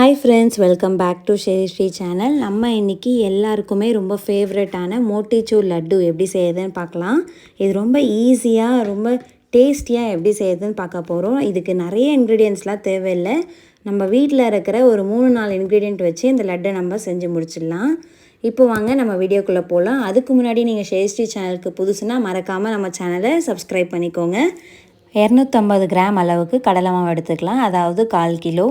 Hi friends welcome back to Sri channel நம்ம இன்றைக்கி எல்லாருக்குமே ரொம்ப ஃபேவரட்டான மோட்டிச்சூர் லட்டு எப்படி செய்யுதுன்னு பார்க்கலாம். இது ரொம்ப ஈஸியாக ரொம்ப டேஸ்டியாக எப்படி செய்யுதுன்னு பார்க்க போகிறோம் இதுக்கு நிறைய இன்க்ரீடியன்ஸ்லாம் தேவையில்லை. நம்ம வீட்டில் இருக்கிற ஒரு மூணு நாலு இன்க்ரீடியன்ட் வச்சு இந்த லட்டை நம்ம செஞ்சு முடிச்சிடலாம். இப்போ வாங்க நம்ம வீடியோக்குள்ளே போகலாம் அதுக்கு முன்னாடி நீங்கள் ஸ்ரீ சேனலுக்கு புதுசுனா மறக்காமல் நம்ம சேனலை சப்ஸ்கிரைப் பண்ணிக்கோங்க. இரநூத்தம்பது கிராம் அளவுக்கு கடலை மாவு எடுத்துக்கலாம். அதாவது கால் கிலோ.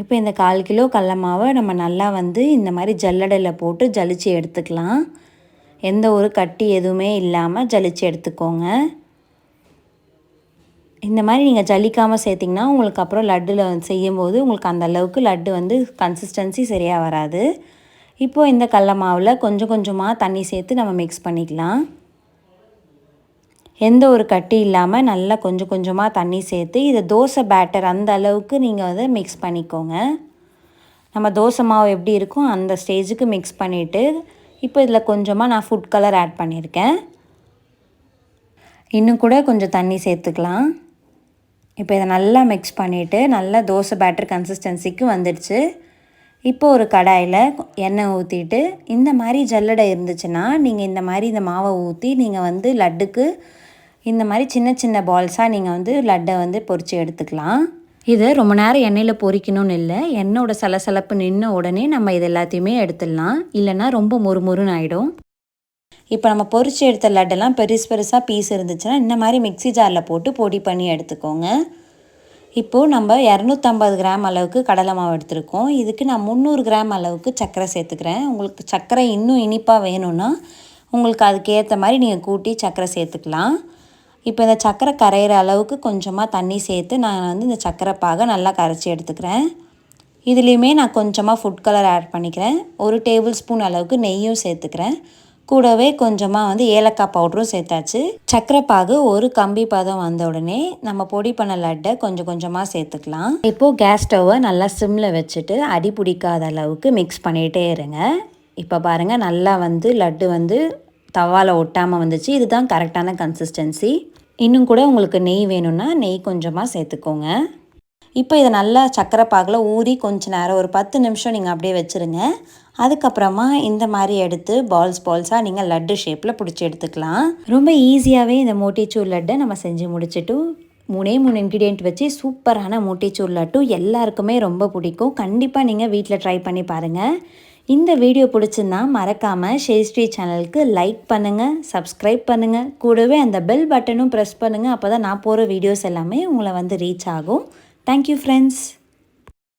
இப்போ இந்த கால் கிலோ கடல மாவை நம்ம நல்லா வந்து இந்த மாதிரி ஜல்லடையில் போட்டு ஜலிச்சு எடுத்துக்கலாம். எந்த ஒரு கட்டி எதுவுமே இல்லாமல் ஜலிச்சு எடுத்துக்கோங்க. இந்த மாதிரி நீங்கள் ஜலிக்காமல் சேர்த்திங்கன்னா உங்களுக்கு அப்புறம் லட்டில் செய்யும்போது உங்களுக்கு அந்த அளவுக்கு லட்டு வந்து கன்சிஸ்டன்சி சரியாக வராது. இப்போது இந்த கடல மாவில் கொஞ்சம் கொஞ்சமாக தண்ணி சேர்த்து நம்ம மிக்ஸ் பண்ணிக்கலாம். எந்த ஒரு கட்டி இல்லாமல் நல்லா கொஞ்சம் கொஞ்சமாக தண்ணி சேர்த்து இதை தோசை பேட்டர் அந்த அளவுக்கு நீங்கள் வந்து மிக்ஸ் பண்ணிக்கோங்க. நம்ம தோசை மாவு எப்படி இருக்கும் அந்த ஸ்டேஜுக்கு மிக்ஸ் பண்ணிவிட்டு இப்போ இதில் கொஞ்சமாக நான் ஃபுட் கலர் ஆட் பண்ணியிருக்கேன். இன்னும் கூட கொஞ்சம் தண்ணி சேர்த்துக்கலாம். இப்போ இதை நல்லா மிக்ஸ் பண்ணிவிட்டு நல்லா தோசை பேட்டர் கன்சிஸ்டன்சிக்கு வந்துடுச்சு. இப்போ ஒரு கடாயில் எண்ணெய் ஊற்றிட்டு இந்த மாதிரி ஜல்லடை இருந்துச்சுன்னா நீங்கள் இந்த மாதிரி இந்த மாவை ஊற்றி நீங்கள் வந்து லட்டுக்கு இந்த மாதிரி சின்ன சின்ன பால்ஸாக நீங்கள் வந்து லட்டை வந்து பொறிச்சு எடுத்துக்கலாம். இதை ரொம்ப நேரம் எண்ணெயில் பொறிக்கணும்னு இல்லை. எண்ணெயோட சலசலப்பு நின்ன உடனே நம்ம இது எல்லாத்தையுமே எடுத்துடலாம். இல்லைன்னா ரொம்ப மொறுமொறுன்னு ஆகிடும் இப்போ நம்ம பொறிச்சு எடுத்த லட்டெல்லாம் பெருசு பெருசாக பீஸ் இருந்துச்சுன்னா இந்த மாதிரி மிக்சி ஜாரில் போட்டு பொடி பண்ணி எடுத்துக்கோங்க. இப்போது நம்ம இரநூத்தம்பது கிராம் அளவுக்கு கடலை மாவு எடுத்திருக்கோம். இதுக்கு நான் முந்நூறு கிராம் அளவுக்கு சர்க்கரை சேர்த்துக்கிறேன். உங்களுக்கு சர்க்கரை இன்னும் இனிப்பாக வேணும்னா உங்களுக்கு அதுக்கேற்ற மாதிரி நீங்கள் கூட்டி சர்க்கரை சேர்த்துக்கலாம். இப்போ இந்த சர்க்கரை கரையிற அளவுக்கு கொஞ்சமாக தண்ணி சேர்த்து நான் வந்து இந்த சர்க்கரை பாகை நல்லா கரைச்சி எடுத்துக்கிறேன். இதுலேயுமே நான் கொஞ்சமாக ஃபுட் கலர் ஆட் பண்ணிக்கிறேன். ஒரு டேபிள் ஸ்பூன் அளவுக்கு நெய்யும் சேர்த்துக்கிறேன். கூடவே கொஞ்சமாக வந்து ஏலக்காய் பவுடரும் சேர்த்தாச்சு. சர்க்கரை பாகு ஒரு கம்பி பதம் வந்த உடனே நம்ம பொடி பண்ண லட்டை கொஞ்சம் கொஞ்சமாக சேர்த்துக்கலாம். இப்போது கேஸ் ஸ்டவ்வை நல்லா சிம்மில் வச்சுட்டு அடி பிடிக்காத அளவுக்கு மிக்ஸ் பண்ணிகிட்டே இருங்க. இப்போ பாருங்கள் நல்லா வந்து லட்டு வந்து தவாவில் ஒட்டாமல் வந்துச்சு. இதுதான் கரெக்டான கன்சிஸ்டன்சி இன்னும் கூட உங்களுக்கு நெய் வேணும்னா நெய் கொஞ்சமாக சேர்த்துக்கோங்க. இப்போ இதை நல்லா சக்கரை பாகில் ஊறி கொஞ்ச நேரம் ஒரு பத்து நிமிஷம் நீங்கள் அப்படியே வச்சுருங்க. அதுக்கப்புறமா இந்த மாதிரி எடுத்து பால்ஸ் பால்ஸாக நீங்கள் லட்டு ஷேப்பில் பிடிச்சி எடுத்துக்கலாம். ரொம்ப ஈஸியாகவே இந்த மோட்டிச்சூர் லட்டை நம்ம செஞ்சு முடிச்சுட்டு மூணே மூணு இன்க்ரீடியண்ட் வச்சு சூப்பரான மோட்டிச்சூர் லட்டு எல்லாருக்குமே ரொம்ப பிடிக்கும். கண்டிப்பாக நீங்கள் வீட்டில் ட்ரை பண்ணி பாருங்கள் இந்த வீடியோ பிடிச்சிருந்தா மறக்காமல் ஷேஸ்ரீ சேனலுக்கு லைக் பண்ணுங்கள் சப்ஸ்கிரைப் பண்ணுங்கள் கூடவே அந்த பெல் பட்டனும் ப்ரெஸ் பண்ணுங்கள் அப்போ தான் நான் போகிற வீடியோஸ் எல்லாமே உங்களை வந்து ரீச் ஆகும். Thank you friends